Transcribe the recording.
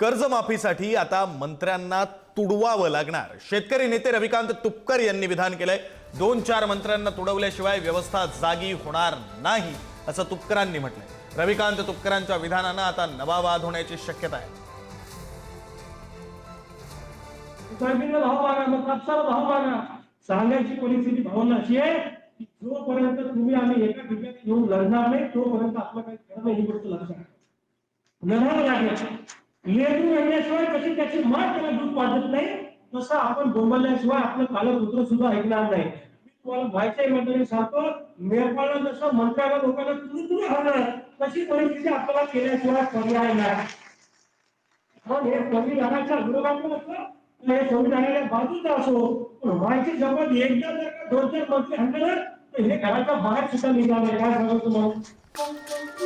कर्जमाफीसाठी आता मंत्र्यांना तुडवावं लागणार. शेतकरी नेते रविकांत तुपकर यांनी विधान केलंय. दोन चार मंत्र्यांना तुडवल्याशिवाय व्यवस्था जागी होणार नाही असं तुपकरांनी म्हटलंय. रविकांत तुपकरांच्या विधानानं आता नवा वाद होण्याची शक्यता आहे. सोयाबीनला भाव मागा मग कापसाला भाव मागा. सांगायची परिस्थिती भावना अशी आहे की जोपर्यंत तुम्ही आम्ही एका ठिकाणी येऊन लढणार नाही तोपर्यंत आपलं काही खरं नाही ही गोष्ट लक्षात लढावं लागेल. लेडू येण्याशिवाय कशी त्याची मात त्याला दूध वाजत नाही तसं आपण बोंबल्याशिवाय आपलं कालपुत्र सुद्धा ऐकणार नाही. मी तुम्हाला व्हायच्या मंडळी सांगतो नेपाळला जसं मंत्र्याला लोकांना तुम्ही तुम्ही हवं तशी परिस्थिती आपल्याला केल्याशिवाय पर्याय नाही पण हे संविधानाच्या विरोधात असलं हे संविधानाच्या बाजूचा असो पण व्हायची शपथ एकदा जर का दोन चार मंत्री हल्ले तर हे घराच्या बाहेर सुद्धा निघणार नाही. काय सांगतो तुम्हाला?